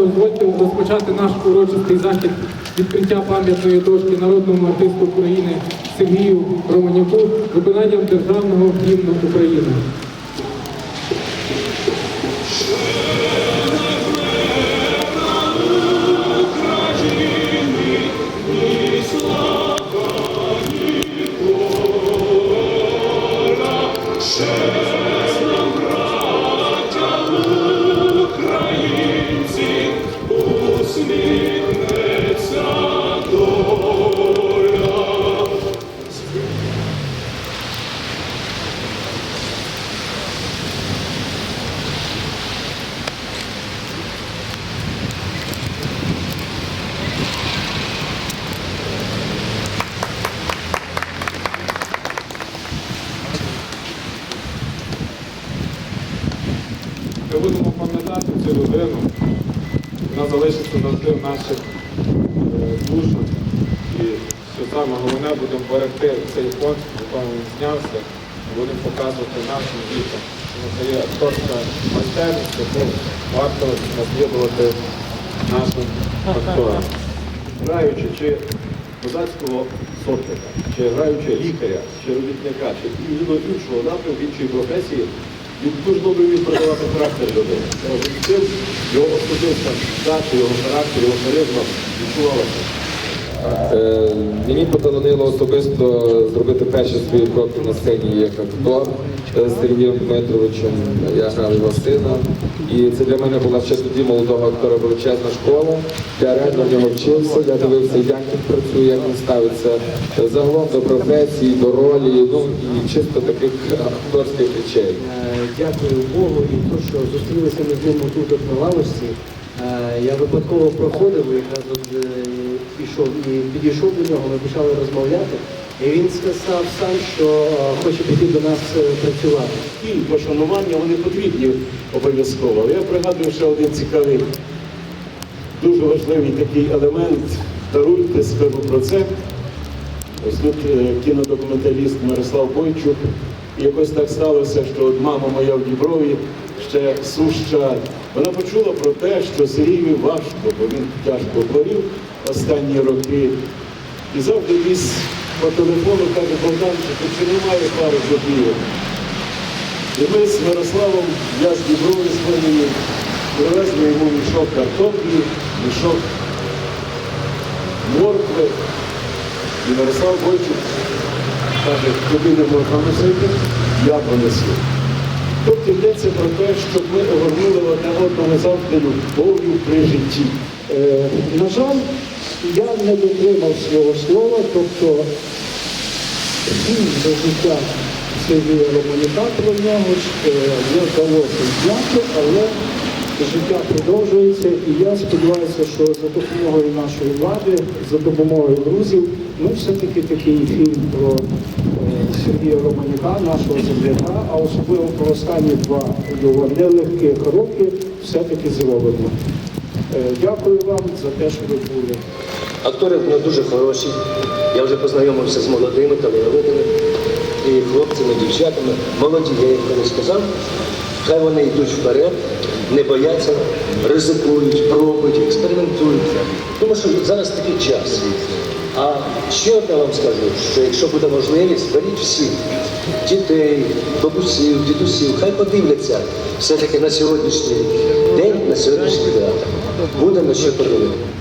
дозвольте розпочати наш урочистий захід відкриття пам'ятної дошки народному артисту України Сергію Романюку виконанням державного гімну України. Ми будемо пам'ятати цю людину. Вона залишиться завжди в наших е, душах. І що саме головне, будемо берегти цей фонд, в якому він знявся, і будемо показувати нашим дітям. Це є акторська майстерність, яку варто наслідувати нашим акторам. граючи чи козацького сотника, чи граючи лікаря, чи робітника, чи іншого напрямку, іншої професії, він дуже добре вміє продавати характер людини. Цим його особиста дача, його характер, його харизма відчувалася. Е, Мені поталанило особисто зробити перші свої кроки на сцені як актор з Сергієм Дмитровичем. Я грав його сина. І це для мене була ще тоді молодого актора величезна школа. Я реально в нього вчився, я дивився, як він працює, як він ставиться е, загалом до професії, до ролі, ну і чисто таких акторських речей. Е, Дякую Богу і то, що зустрілися ми з ним тут на лавочці. Е, Я випадково проходив, якраз от е, пішов і підійшов до нього, ми почали розмовляти. І він сказав сам, що е, хоче піти до нас е, працювати. І пошанування вони потрібні обов'язково. Я пригадую ще один цікавий, дуже важливий такий елемент. Даруйте, скажу про це. Ось тут е, кінодокументаліст Мирослав Бойчук. І якось так сталося, що от мама моя в Дніпрові ще суща. Вона почула про те, що Сергію важко, бо він тяжко хворів останні роки. І завжди десь по телефону каже, Богданчику, чи немає пари копійок? І ми з Мирославом, я з Дніпрові своєю, привезли йому мішок картоплі, мішок моркви. І Мирослав Бойчук каже, тобі не можна носити, я понесу. Тобто йдеться про те, щоб ми огорнули одне одного завжди любов'ю при житті. Е, На жаль, я не дотримав свого слова, тобто фільм за життя Сергія Романіка про нього е, не вдалося зняти, але життя продовжується і я сподіваюся, що за допомогою нашої влади, за допомогою друзів, ми все-таки такий фільм про е, Сергія Романюка, нашого земляка, а особливо про останні два його нелегких роки все-таки зробимо. Е, Дякую вам за те, що ви були. Актори в мене дуже хороші. Я вже познайомився з молодими талановитими і хлопцями, дівчатами. Молоді, я їм колись сказав, хай вони йдуть вперед, не бояться, ризикують, пробують, експериментують. Тому що зараз такий час. А ще одне вам скажу, що якщо буде можливість, беріть всіх дітей, бабусів, дідусів, хай подивляться все-таки на сьогоднішній день, на сьогоднішній театр. Буде на що подивитися.